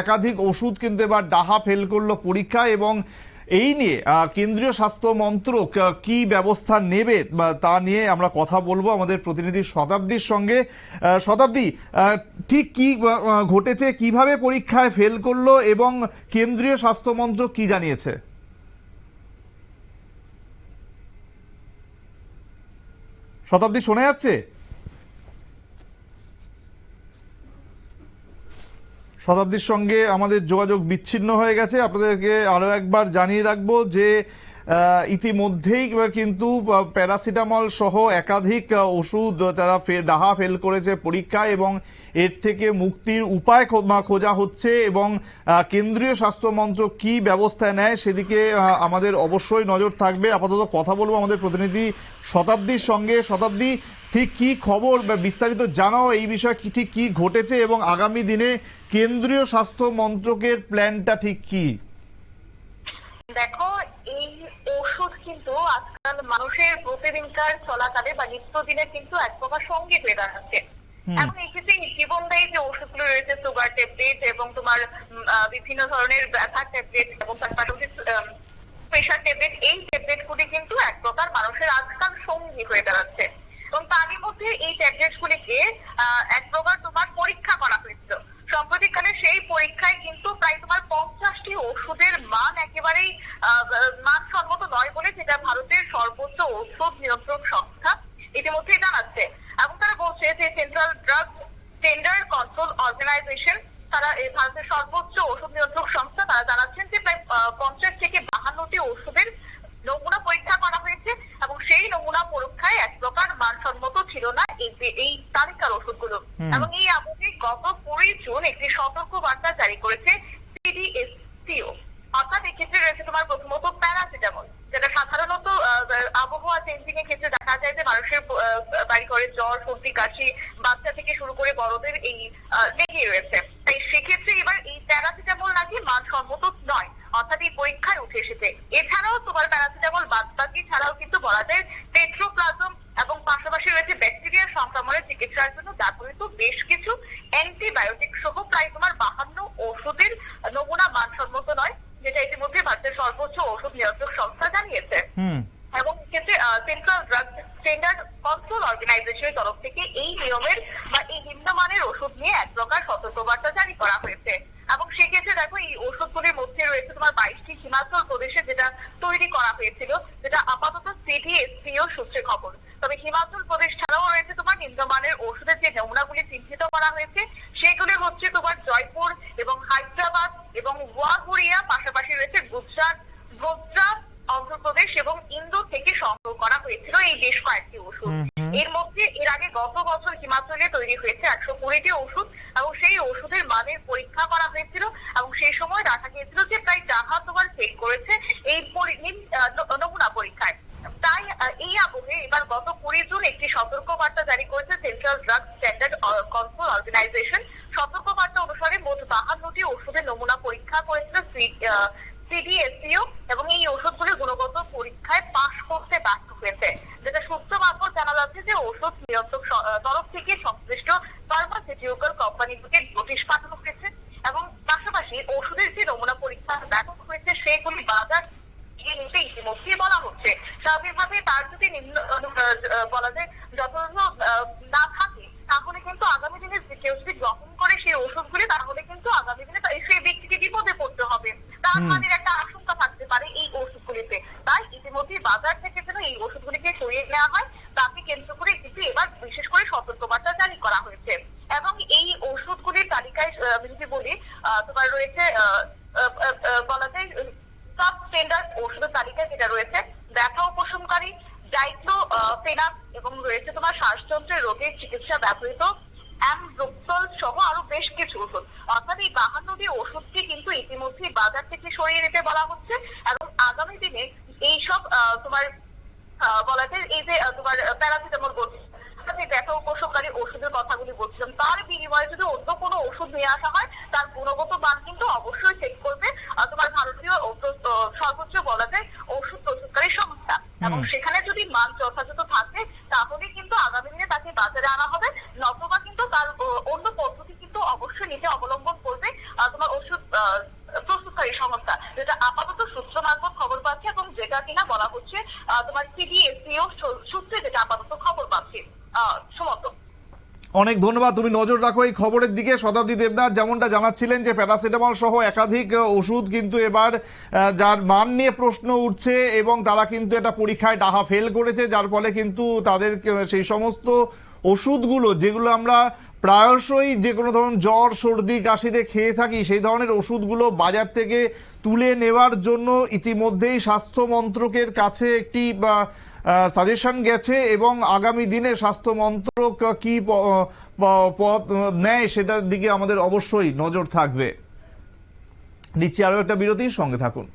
একাধিক ওষুধ কিন্তু এবার ডাহা ফেল করল পরীক্ষা এবং এই নিয়ে কেন্দ্রীয় স্বাস্থ্য মন্ত্রক কি ব্যবস্থা নেবে তা নিয়ে আমরা কথা বলব আমাদের প্রতিনিধি শতাব্দীর সঙ্গে। শতাব্দী ঠিক কি ঘটেছে, কীভাবে পরীক্ষায় ফেল করল এবং কেন্দ্রীয় স্বাস্থ্য মন্ত্রক কি জানিয়েছে? শতাব্দী শোনা যাচ্ছে? শতাব্দীর সঙ্গে আমাদের যোগাযোগ বিচ্ছিন্ন হয়ে গেছে। আপনাদেরকে আরও একবার জানিয়ে রাখব যে ইতিমধ্যেই কিন্তু প্যারাসিটামল সহ একাধিক ওষুধ তারা ডাহা ফেল করেছে পরীক্ষায় এবং এর থেকে মুক্তির উপায় খোঁজা হচ্ছে এবং কেন্দ্রীয় স্বাস্থ্য মন্ত্রক কি ব্যবস্থা নেয় সেদিকে আমাদের অবশ্যই নজর থাকবে। আপাতত কথা বলব আমাদের প্রতিনিধি শতাব্দীর সঙ্গে। শতাব্দী, ঠিক কি খবর বা বিস্তারিত জানাও এই বিষয়ে কি, ঠিক কি ঘটেছে এবং আগামী দিনে কেন্দ্রীয় স্বাস্থ্য মন্ত্রকের প্ল্যানটা ঠিক কি? দেখো এই ওষুধ কিন্তু আজকাল মানুষের প্রতিদিনকার চলাকালে বা নিত্যদিনে কিন্তু এক প্রকার সঙ্গী হয়ে দাঁড়াচ্ছে। এখন এক্ষেত্রে জীবনদায়ী যে ওষুধগুলো রয়েছে সুগার ট্যাবলেট এবং তোমার বিভিন্ন ধরনের ব্যথার ট্যাবলেট এবং তার পাশাপাশি প্রেশার ট্যাবলেট এই ট্যাবলেট গুলি কিন্তু এক প্রকার মানুষের আজকাল সঙ্গী হয়ে দাঁড়াচ্ছে। এবং তারই মধ্যে এই ট্যাবলেট গুলিকে আহ, এক প্রকার তোমার পরীক্ষা করা হয়েছিল। সম্প্রতিকালে সেই পরীক্ষায় কিন্তু প্রায় তোমার পঞ্চাশটি ওষুধের মান একেবারেই মানসম্মত নয় বলে যেটা ভারতের সর্বোচ্চ ঔষধ নিয়ন্ত্রক সংস্থা ইতিমধ্যেই জানাচ্ছে। এবং তারা বলছে যে central drug standard control organisation তারা এই ভারতের সর্বোচ্চ ওষুধ নিয়ন্ত্রক সংস্থা তারা জানাচ্ছেন যে প্রায় পঞ্চাশ থেকে বাহান্নটি ওষুধের নমুনা পরীক্ষা করা হয়েছে এবং সেই নমুনা পরীক্ষায় এক প্রকার মানসম্মত ছিল না এই এই তালিকার ওষুধগুলো। এবং এই আবহে গত কুড়ি জুন একটি সতর্ক বার্তা জারি করেছে সিডিএসসিও অর্থাৎ এক্ষেত্রে রয়েছে, তোমার প্রথমত প্যারাসিটামল যেটা সাধারণত আবহাওয়া চেঞ্জিং এর ক্ষেত্রে দেখা যায় যে মানুষের বাড়ি ঘরে জ্বর, সর্দি, কাশি, বাচ্চা থেকে শুরু করে বড়দের এই লেগেই রয়েছে। তাই সেক্ষেত্রে এবার এই প্যারাসিটামল নাকি মানসম্মত নয়, অর্থাৎ এই পরীক্ষায় উঠে এসেছে। এছাড়াও তোমার প্যারাসিটামল বাদ বাকি ছাড়াও কিন্তু বলা যায় টেট্রোপ্লাজম এবং পাশাপাশি রয়েছে ব্যাকটেরিয়া সংক্রমণের চিকিৎসার জন্য ব্যবহৃত বেশ কিছু অ্যান্টিবায়োটিক সহ প্রায় তোমার বাহান্ন ওষুধের নমুনা মানসম্মত নয়। যেটা ইতিমধ্যে ভারতের সর্বোচ্চ ওষুধ নিয়ন্ত্রক সংস্থা জানিয়েছে। এবং ক্ষেত্রে সেন্ট্রাল ড্রাগ স্ট্যান্ডার্ড কন্ট্রোল অর্গানাইজেশনের তরফ থেকে এই নিয়মের বা এই নিম্নমানের ওষুধ নিয়ে এক প্রকার সতর্কবার্তা জারি করা হয়েছে। এবং সেক্ষেত্রে দেখো এই ওষুধগুলির মধ্যে রয়েছে তোমার বাইশটি হিমাচল প্রদেশে যেটা তৈরি করা হয়েছিল যেটা আপাতত সিডিএসপিও সূত্রে খবর। তবে হিমাচল প্রদেশ ছাড়াও রয়েছে তোমার নিম্নমানের ওষুধের যে নমুনাগুলি চিহ্নিত করা হয়েছে সেগুলি হচ্ছে তোমার জয়পুর এবং হায়দ্রাবাদ এবং গুয়াহাটিয়া পাশাপাশি রয়েছে গুজরাট গুজরাট অন্ধ্রপ্রদেশ এবং ইন্দোর থেকে সংগ্রহ করা হয়েছিল এই বেশ কয়েকটি ওষুধ। এর মধ্যে এর আগে গত বছর হিমাচলে তৈরি হয়েছে একশো কুড়িটি ওষুধ এবং সেই ওষুধের মানের পরীক্ষা করা হয়েছিল এবং সেই সময় দেখা গিয়েছিল যে প্রায় যাহা তোমার চেক করেছে এই নমুনা পরীক্ষায়। তাই এই আবহে এবার গত কুড়ি জুন একটি সতর্ক বার্তা জারি করেছে central drug standard control organisation সতর্ক বার্তা অনুসারে মোট বাহান্নটি ওষুধের নমুনা পরীক্ষা করেছিল সিডিএসসিও এবং এই ওষুধগুলি গুণগত পরীক্ষায় পাশ করতে ব্যর্থ হয়েছে যেটা সূত্র মারফত যে ওষুধ নিয়ন্ত্রক তরফ থেকে সংশ্লিষ্ট ফার্মাসিউটিক্যাল কোম্পানিগুলিকে নোটিশ পাঠানো হয়েছে এবং পাশাপাশি ওষুধের যে নমুনা পরীক্ষা ব্যর্থ হয়েছে সেগুলি বাজার নিতে ইতিমধ্যেই বলা হচ্ছে। স্বাভাবিকভাবে তার যদি নিম্ন বলা যায় যথাযথ না থাকে তাহলে কিন্তু আগামী দিনে যে কেউ যদি গ্রহণ করে সেই ওষুধগুলি তাহলে কিন্তু আগামী দিনে সেই ব্যক্তিকে বিপদে পড়তে হবে। তার। মানে একটা আশঙ্কা থাকতে পারে এই ওষুধগুলিতে তাই ইতিমধ্যে বাজার থেকে যেন এই ওষুধগুলিকে সরিয়ে নেওয়া হয়। কেন্দ্র করে কিন্তু এবার বিশেষ করে সতর্কবার্তা জারি করা হয়েছে। এবং এই ওষুধগুলির তালিকায় আমি যদি বলি তোমার রয়েছে বলা যায়, সাব স্ট্যান্ডার্ড ওষুধের তালিকায় যেটা রয়েছে, ব্যথা উপশমকারী ডাইক্লো ফেনাক এবং রয়েছে তোমার শ্বাসযন্ত্রের রোগের চিকিৎসা ব্যবহৃত, অ্যামব্রোক্সল সহ আরও বেশ কিছু ওষুধ। অর্থাৎ এই বাহান্নটি ওষুধকে কিন্তু ইতিমধ্যেই বাজার থেকে সরিয়ে নিতে বলা হচ্ছে। এবং আগামী দিনে এইসব তোমার বলা যায় এই যে তোমার প্যারাসিটামল বলছি যে ব্যথা উপশমকারী ওষুধের কথাগুলি বলছিলাম, তার বিনিময়ে যদি অন্য কোনো ওষুধ নিয়ে আসা হয়, তার গুণগত মান কিন্তু অবশ্যই চেক করবে আহ, তোমার ভারতীয় ঔষধ, আহ, সর্বোচ্চ বলা যায় ওষুধ প্রস্তুতকারী সংস্থা এবং হুম। সেখানে যদি মান যথাযথ থাকে তাহলে কিন্তু আগামী দিনে তাকে বাজারে আনা হবে নতুবা কিন্তু তার আহ, অন্য পদ্ধতি কিন্তু অবশ্যই নিজে অবলম্বন করবে আহ, তোমার ওষুধ আহ, প্রস্তুতকারী সংস্থা যেটা আপাতত সূত্র মারফত খবর পাচ্ছে এবং যেটা কিনা বলা হচ্ছে আহ, তোমার সিবিএসইও সূত্রে যেটা আপাতত খবর অনেক ধন্যবাদ, তুমি নজর রাখো এই খবরের দিকে। শতাব্দী দেবনাথ যেমনটা জানাচ্ছিলেন যে প্যারাসিটামল সহ একাধিক ওষুধ কিন্তু এবার যার মান নিয়ে প্রশ্ন উঠছে এবং তারা কিন্তু এটা পরীক্ষায় ডাহা ফেল করেছে, যার ফলে কিন্তু তাদের সেই সমস্ত ওষুধগুলো যেগুলো আমরা প্রায়শই যে কোনো ধরুন জ্বর, সর্দি, কাশিতে খেয়ে থাকি, সেই ধরনের ওষুধগুলো বাজার থেকে তুলে নেওয়ার জন্য ইতিমধ্যেই স্বাস্থ্য মন্ত্রকের কাছে একটি সাজেশন গেছে এবং আগামী দিনে স্বাস্থ্য মন্ত্রক কি পথ নেয় সেটার দিকে আমাদের অবশ্যই নজর থাকবে। নিচ্ছি আরও একটা বিরতির সঙ্গে থাকুন।